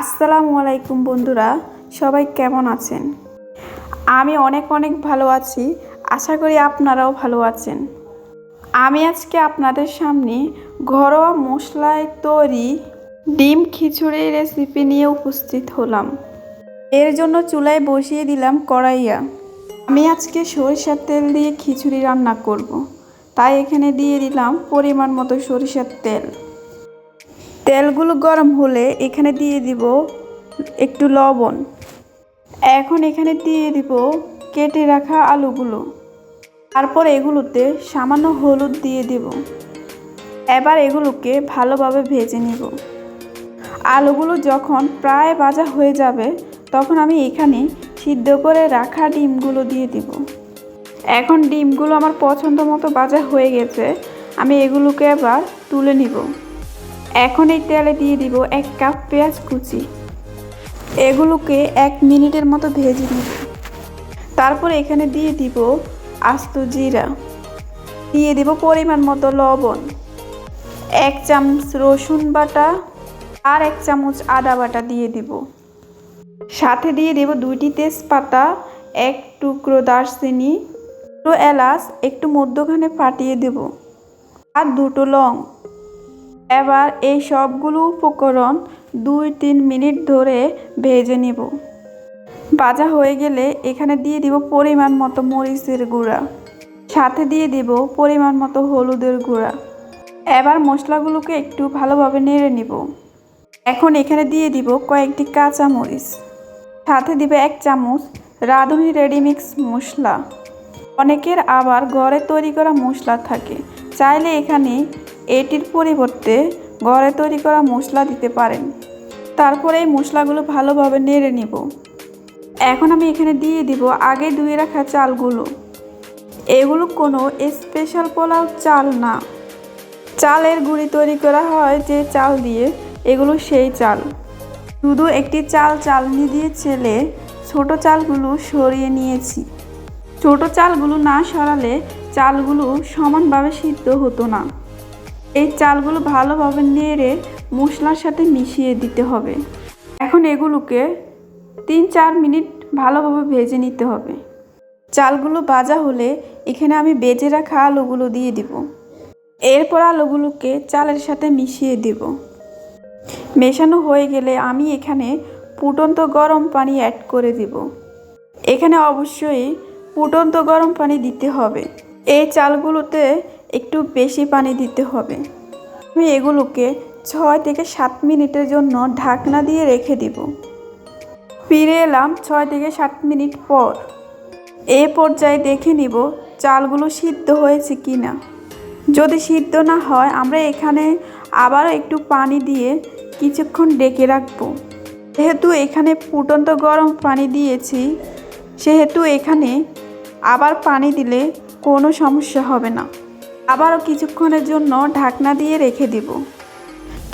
আসসালামু আলাইকুম বন্ধুরা, সবাই কেমন আছেন? আমি অনেক অনেক ভালো আছি, আশা করি আপনারাও ভালো আছেন। আমি আজকে আপনাদের সামনে ঘরোয়া মশলায় তৈরি ডিম খিচুড়ির রেসিপি নিয়ে উপস্থিত হলাম। এর জন্য চুলায় বসিয়ে দিলাম কড়াইয়া। আমি আজকে সরিষার তেল দিয়ে খিচুড়ি রান্না করব। তাই এখানে দিয়ে দিলাম পরিমাণ মতো সরিষার তেল। তেলগুলো গরম হলে এখানে দিয়ে দিব একটু লবণ। এখন এখানে দিয়ে দিব কেটে রাখা আলুগুলো। তারপর এগুলোতে সামান্য হলুদ দিয়ে দিব। এবার এগুলোকে ভালোভাবে ভেজে নিব। আলুগুলো যখন প্রায় ভাজা হয়ে যাবে, তখন আমি এখানে সিদ্ধ করে রাখা ডিমগুলো দিয়ে দিব। এখন ডিমগুলো আমার পছন্দ মতো ভাজা হয়ে গেছে, আমি এগুলোকে এবার তুলে নিব। এখন এই তেলে দিয়ে দিব এক কাপ পেঁয়াজ কুচি। এগুলোকে এক মিনিটের মতো ভেজে নিব। তারপর এখানে দিয়ে দিব আস্ত জিরা। দিয়ে দিব পরিমাণ মতো লবণ। এক চামচ রসুন বাটা আর এক চামচ আদা বাটা দিয়ে দিব। সাথে দিয়ে দেব দুইটি তেজপাতা, এক টুকরো দারচিনি, দুটো এলাচ, একটু মধ্যখানে ফাটিয়ে দেব, আর দুটো লং। এবার এই সবগুলো উপকরণ দুই তিন মিনিট ধরে ভেজে নেব। ভাজা হয়ে গেলে এখানে দিয়ে দিব পরিমাণ মতো মরিচের গুঁড়া। সাথে দিয়ে দিব পরিমাণ মতো হলুদের গুঁড়া। এবার মশলাগুলোকে একটু ভালোভাবে নেড়ে নিব। এখন এখানে দিয়ে দিব কয়েকটি কাঁচা মরিচ। সাথে দিবে এক চামচ রাঁধুনি রেডিমিক্স মশলা। অনেকের আবার ঘরে তৈরি করা মশলা থাকে। চাইলে এখানে এটির পরিবর্তে ঘরে তৈরি করা মশলা দিতে পারেন। তারপরে এই মশলাগুলো ভালোভাবে নেড়ে নিব। এখন আমি এখানে দিয়ে দিব আগে ধুয়ে রাখা চালগুলো। এগুলো কোনো স্পেশাল পোলাও চাল না। চালের গুঁড়ি তৈরি করা হয় যে চাল দিয়ে, এগুলো সেই চাল। শুধু একটি চাল চালনি দিয়ে ছেলে ছোট চালগুলো সরিয়ে নিয়েছি। ছোট চালগুলো না সরালে চালগুলো সমানভাবে সিদ্ধ হতো না। এই চালগুলো ভালোভাবে নেড়ে মশলার সাথে মিশিয়ে দিতে হবে। এখন এগুলোকে তিন চার মিনিট ভালোভাবে ভেজে নিতে হবে। চালগুলো ভাজা হলে এখানে আমি বেজে রাখা আলুগুলো দিয়ে দিব। এরপর আলুগুলোকে চালের সাথে মিশিয়ে দিব। মেশানো হয়ে গেলে আমি এখানে ফুটন্ত গরম পানি অ্যাড করে দিব। এখানে অবশ্যই ফুটন্ত গরম পানি দিতে হবে। এই চালগুলোতে একটু বেশি পানি দিতে হবে। আমি এগুলোকে ছয় থেকে সাত মিনিটের জন্য ঢাকনা দিয়ে রেখে দিব। ফিরে এলাম ছয় থেকে সাত মিনিট পর। এ পর্যায়ে দেখে নিব চালগুলো সিদ্ধ হয়েছে কি না যদি সিদ্ধ না হয়, আমরা এখানে আবার একটু পানি দিয়ে কিছুক্ষণ ডেকে রাখব। যেহেতু এখানে ফুটন্ত গরম পানি দিয়েছি, সেহেতু এখানে আবার পানি দিলে কোনো সমস্যা হবে না। আবারও কিছুক্ষণের জন্য ঢাকনা দিয়ে রেখে দিব।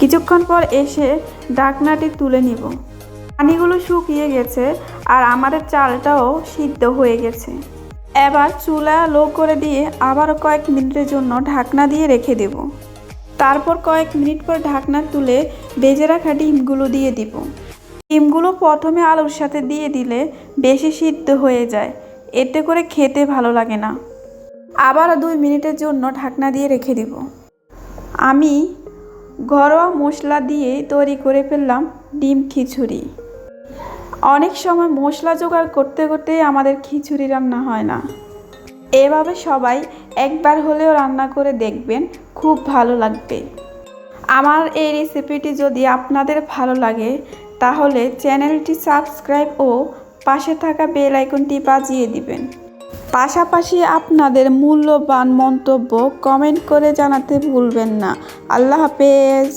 কিছুক্ষণ পর এসে ঢাকনাটি তুলে নিব। পানিগুলো শুকিয়ে গেছে আর আমাদের চালটাও সিদ্ধ হয়ে গেছে। এবার চুলা লো করে দিয়ে আবারও কয়েক মিনিটের জন্য ঢাকনা দিয়ে রেখে দেব। তারপর কয়েক মিনিট পর ঢাকনা তুলে বেজে রাখা ডিমগুলো দিয়ে দিব। ডিমগুলো প্রথমে আলুর সাথে দিয়ে দিলে বেশি সিদ্ধ হয়ে যায়। এতে করে খেতে ভালো লাগে না। আবার দুই মিনিটের জন্য ঢাকনা দিয়ে রেখে দিব। আমি ঘরোয়া মশলা দিয়ে তৈরি করে ফেললাম ডিম খিচুড়ি। অনেক সময় মশলা জোগাড় করতে করতেই আমাদের খিচুড়ি রান্না হয় না। এভাবে সবাই একবার হলেও রান্না করে দেখবেন, খুব ভালো লাগবে। আমার এই রেসিপিটি যদি আপনাদের ভালো লাগে, তাহলে চ্যানেলটি সাবস্ক্রাইব ও পাশে থাকা বেল আইকনটি বাজিয়ে দিবেন। পাশাপাশি আপনাদের মূল্যবান মন্তব্য কমেন্ট করে জানাতে ভুলবেন না। আল্লাহ হাফেজ।